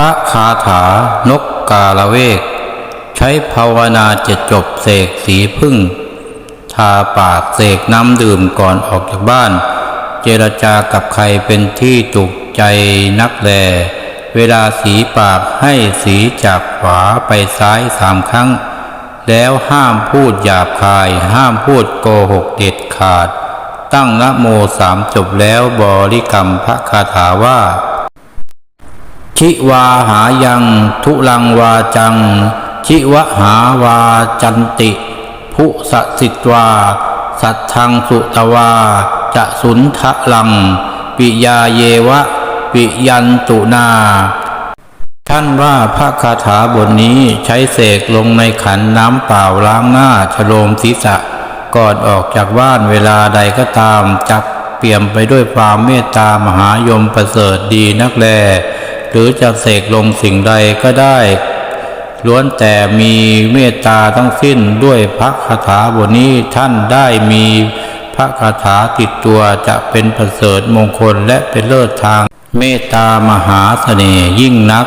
ระคาถานกกาละเวก ใช้ภาวนาจะจบเสกสีพึ่ง ทาปากเสกน้ำดื่มก่อนออกจากบ้าน เจรจากับใครเป็นที่ถูกใจนักแล เวลาสีปากให้สีจากขวาไปซ้ายสามครั้ง แล้วห้ามพูดหยาบคาย ห้ามพูดโกหกเด็ดขาด ตั้งนะโมสามจบแล้วบริกรรมพระคาถาว่า ชิวาหายัง ทุลังวาจัง ชิวหาวาจันติพุสสิตวา สัทธังสุตวา จะสุนทะลัง ปิยาเยวะ ปิยันตุนา ท่านว่าพระคาถาบทนี้ใช้เสกลงในขันน้ำเปล่าล้างหน้าฉโลมศีรษะก่อนออกจากบ้านเวลาใดก็ตามจับเปี่ยมไปด้วยความเมตตามหายมประเสริฐดีนักแล หรือจะเสกลงสิ่งใดก็ได้ ล้วนแต่มีเมตตาทั้งสิ้นด้วยพระคาถาบทนี้ท่านได้มีพระคาถาติดตัวจะเป็นประเสริฐมงคลและเป็นเลิศทาง เมตตามหาเสน่ห์ยิ่งนัก